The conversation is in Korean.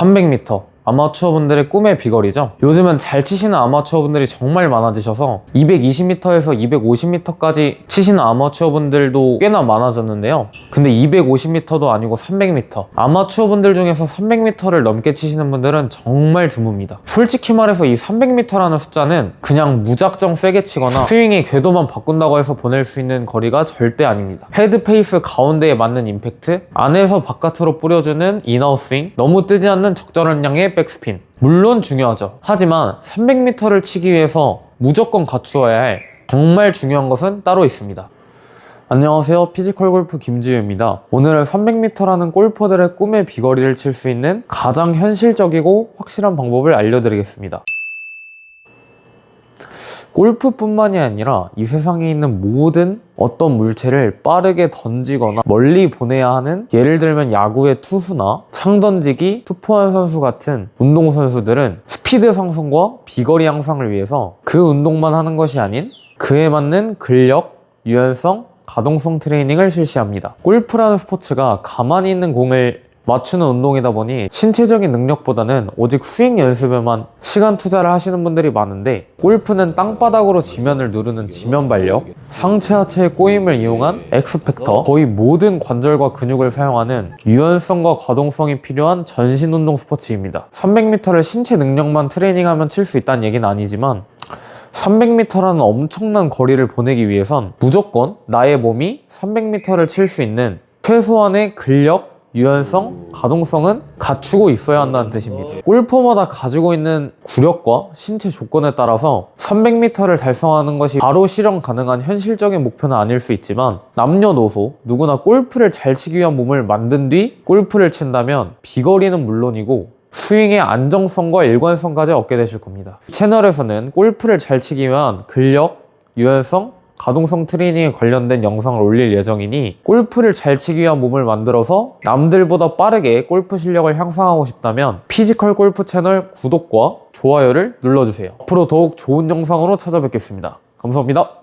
300m. 아마추어분들의 꿈의 비거리죠. 요즘은 잘 치시는 아마추어분들이 정말 많아지셔서 220m에서 250m까지 치시는 아마추어분들도 꽤나 많아졌는데요. 근데 250m도 아니고 300m. 아마추어분들 중에서 300m를 넘게 치시는 분들은 정말 드뭅니다. 솔직히 말해서 이 300m라는 숫자는 그냥 무작정 세게 치거나 스윙의 궤도만 바꾼다고 해서 보낼 수 있는 거리가 절대 아닙니다. 헤드 페이스 가운데에 맞는 임팩트, 안에서 바깥으로 뿌려주는 인아웃 스윙, 너무 뜨지 않는 적절한 양의 백스핀. 물론 중요하죠. 하지만 300m를 치기 위해서 무조건 갖추어야 할 정말 중요한 것은 따로 있습니다. 안녕하세요. 피지컬 골프 김지우입니다. 오늘은 300m라는 골퍼들의 꿈의 비거리를 칠 수 있는 가장 현실적이고 확실한 방법을 알려드리겠습니다. 골프뿐만이 아니라 이 세상에 있는 모든 어떤 물체를 빠르게 던지거나 멀리 보내야 하는 예를 들면 야구의 투수나 창 던지기, 투포한 선수 같은 운동 선수들은 스피드 상승과 비거리 향상을 위해서 그 운동만 하는 것이 아닌 그에 맞는 근력, 유연성, 가동성 트레이닝을 실시합니다. 골프라는 스포츠가 가만히 있는 공을 맞추는 운동이다 보니 신체적인 능력보다는 오직 스윙 연습에만 시간 투자를 하시는 분들이 많은데 골프는 땅바닥으로 지면을 누르는 지면 발력, 상체 하체의 꼬임을 이용한 엑스팩터, 거의 모든 관절과 근육을 사용하는 유연성과 가동성이 필요한 전신 운동 스포츠입니다. 300m를 신체 능력만 트레이닝하면 칠 수 있다는 얘기는 아니지만 300m라는 엄청난 거리를 보내기 위해선 무조건 나의 몸이 300m를 칠 수 있는 최소한의 근력, 유연성, 가동성은 갖추고 있어야 한다는 뜻입니다. 골퍼마다 가지고 있는 구력과 신체 조건에 따라서 300m를 달성하는 것이 바로 실현 가능한 현실적인 목표는 아닐 수 있지만 남녀노소 누구나 골프를 잘 치기 위한 몸을 만든 뒤 골프를 친다면 비거리는 물론이고 스윙의 안정성과 일관성까지 얻게 되실 겁니다. 이 채널에서는 골프를 잘 치기 위한 근력, 유연성, 가동성 트레이닝에 관련된 영상을 올릴 예정이니 골프를 잘 치기 위한 몸을 만들어서 남들보다 빠르게 골프 실력을 향상하고 싶다면 피지컬 골프 채널 구독과 좋아요를 눌러주세요. 앞으로 더욱 좋은 영상으로 찾아뵙겠습니다. 감사합니다.